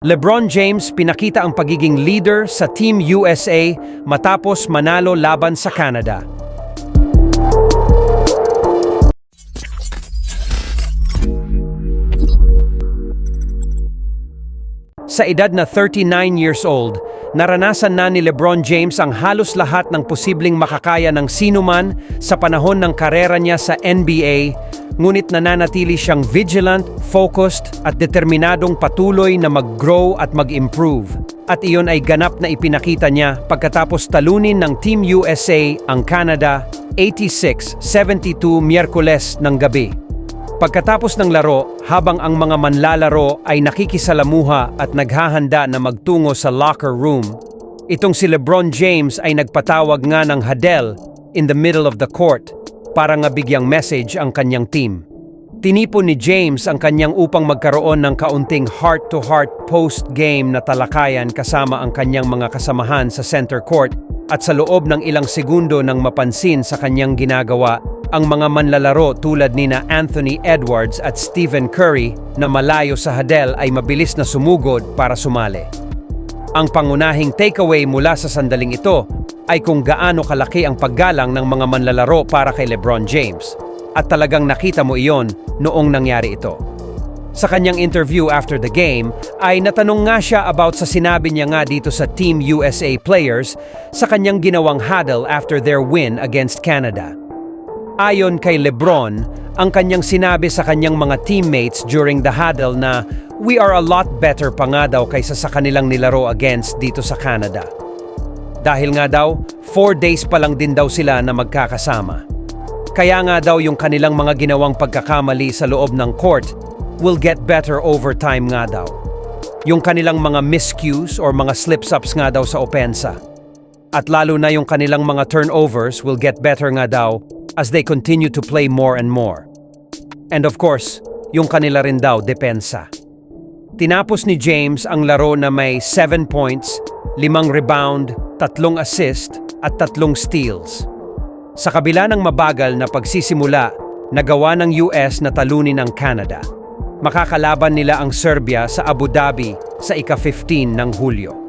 LeBron James pinakita ang pagiging leader sa Team USA matapos manalo laban sa Canada. Sa edad na 39 years old, naranasan na ni LeBron James ang halos lahat ng posibleng makakaya ng sinuman sa panahon ng karera niya sa NBA, ngunit nananatili siyang vigilant, focused at determinadong patuloy na mag-grow at mag-improve. At iyon ay ganap na ipinakita niya pagkatapos talunin ng Team USA ang Canada 86-72 Miyerkules ng gabi. Pagkatapos ng laro, habang ang mga manlalaro ay nakikisalamuha at naghahanda na magtungo sa locker room, itong si LeBron James ay nagpatawag nga ng hadel in the middle of the court para nga bigyang message ang kanyang team. Tinipon ni James ang kanyang upang magkaroon ng kaunting heart-to-heart post-game na talakayan kasama ang kanyang mga kasamahan sa center court at sa loob ng ilang segundo nang mapansin sa kanyang ginagawa ang mga manlalaro tulad ni na Anthony Edwards at Stephen Curry na malayo sa hadel ay mabilis na sumugod para sumali. Ang pangunahing takeaway mula sa sandaling ito ay kung gaano kalaki ang paggalang ng mga manlalaro para kay LeBron James. At talagang nakita mo iyon noong nangyari ito. Sa kanyang interview after the game, ay natanong nga siya about sa sinabi niya nga dito sa Team USA players sa kanyang ginawang huddle after their win against Canada. Ayon kay Lebron, ang kanyang sinabi sa kanyang mga teammates during the huddle na we are a lot better pa nga daw kaysa sa kanilang nilaro against dito sa Canada. Dahil nga daw, four days pa lang din daw sila na magkakasama. Kaya nga daw yung kanilang mga ginawang pagkakamali sa loob ng court will get better over time nga daw. Yung kanilang mga miscues or mga slips-ups nga daw sa opensa. At lalo na yung kanilang mga turnovers will get better nga daw as they continue to play more and more. And of course, yung kanila rin daw depensa. Tinapos ni James ang laro na may 7 points, 5 rebound, 3 assist at 3 steals. Sa kabila ng mabagal na pagsisimula, nagawa ng US na talunin ang Canada. Makakalaban nila ang Serbia sa Abu Dhabi sa ika-15 ng Hulyo.